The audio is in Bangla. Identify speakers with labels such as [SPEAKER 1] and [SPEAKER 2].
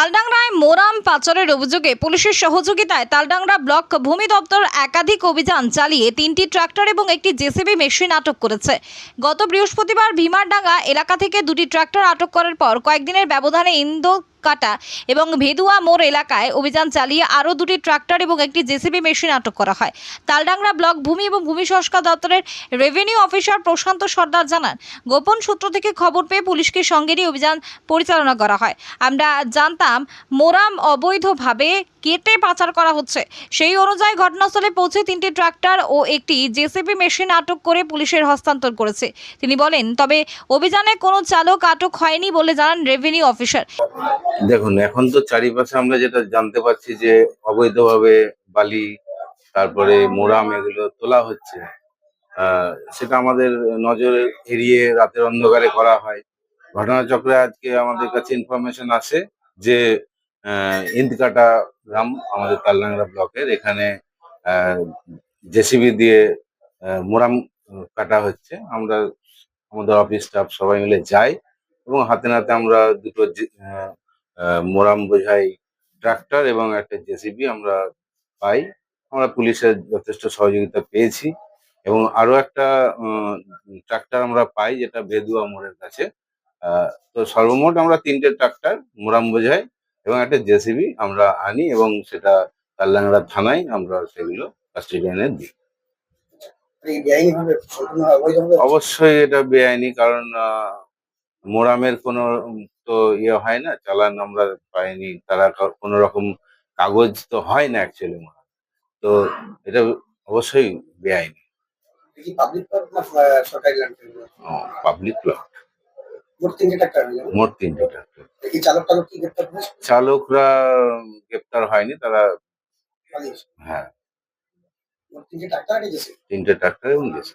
[SPEAKER 1] তালডাংরায় মোরাম পাচারের অভিযোগে পুলিশের সহযোগিতায় তালডাংরা ব্লক ভূমি দপ্তর একাধিক অভিযান চালিয়ে তিনটি ট্রাক্টর এবং একটি জেসিবি মেশিন আটক করেছে। গত বৃহস্পতিবার ভীমারডাঙ্গা এলাকা থেকে দুটি ট্রাক্টর আটক করার পর কয়েকদিনের ব্যবধানে ইন্দো কাটা এবং ভেদুয়া মোড় এলাকায় অভিযান চালিয়ে আরও দুটি ট্রাক্টর এবং একটি জেসিবি মেশিন আটক করা হয়। তালডাংরা ব্লক ভূমি এবং ভূমি সংস্কার দপ্তরের রেভিনিউ অফিসার প্রশান্ত সর্দার জানান, গোপন সূত্র থেকে খবর পেয়ে পুলিশকে সঙ্গে নিয়ে অভিযান পরিচালনা করা হয়। আমরা জানতাম, মোরাম অবৈধভাবে কেটে পাচার করা হচ্ছে। সেই অনুযায়ী ঘটনাস্থলে পৌঁছে তিনটি ট্রাক্টর ও একটি জেসিবি মেশিন আটক করে পুলিশের হস্তান্তর করেছে। তিনি বলেন, তবে অভিযানে কোনো চালক আটক হয়নি বলে জানান রেভিনিউ অফিসার।
[SPEAKER 2] দেখুন, এখন তো চারিপাশে আমরা যেটা জানতে পারছি যে অবৈধভাবে বালি, তারপরে মোরাম এগুলো তোলা হচ্ছে। সেটা আমাদের নজরে এড়িয়ে রাতের অন্ধকারে করা হয়। ঘটনাচক্রে আজকে আমাদের কাছে ইনফরমেশন আসে যে ইন্দকাটা গ্রাম, আমাদের তালডাংরা ব্লকের এখানে জেসিবি দিয়ে মোরাম কাটা হচ্ছে। আমরা, আমাদের অফিস স্টাফ সবাই মিলে যাই এবং হাতে নাতে আমরা দুটো মোরাম বোঝাই ট্রাক্টর এবং একটা জেসিবি আমরা পাই। আমরা পুলিশের যথেষ্ট সহযোগিতা পেয়েছি এবং আরও একটা ট্রাক্টর আমরা পাই যেটা বেদুয়া মোড়ের কাছে। তো সর্বমোট আমরা তিনটে ট্রাক্টর মোরাম বোঝাই এবং একটা জেসিবি আমরা আনি এবং সেটা কাল্লাংড়া থানায় আমরা সেগুলো কাস্টডি এনে দিই অবশ্যই এটা বেআইনি কারণ মোরামের কোনো তো ইয়ে হয় না চালান আমরা পাইনি তারা কোনো রকম কাগজ তো হয় না অ্যাকচুয়ালি মোরাম। তো এটা অবশ্যই বেআইনি।
[SPEAKER 3] পাবলিক প্লট মোট তিনটে ট্রাক্টর
[SPEAKER 2] চালকরা গ্রেপ্তার হয়নি তারা হ্যাঁ।
[SPEAKER 3] তিনটে ট্রাক্টর
[SPEAKER 2] তিনটে ট্রাক্টর এবং গেছে।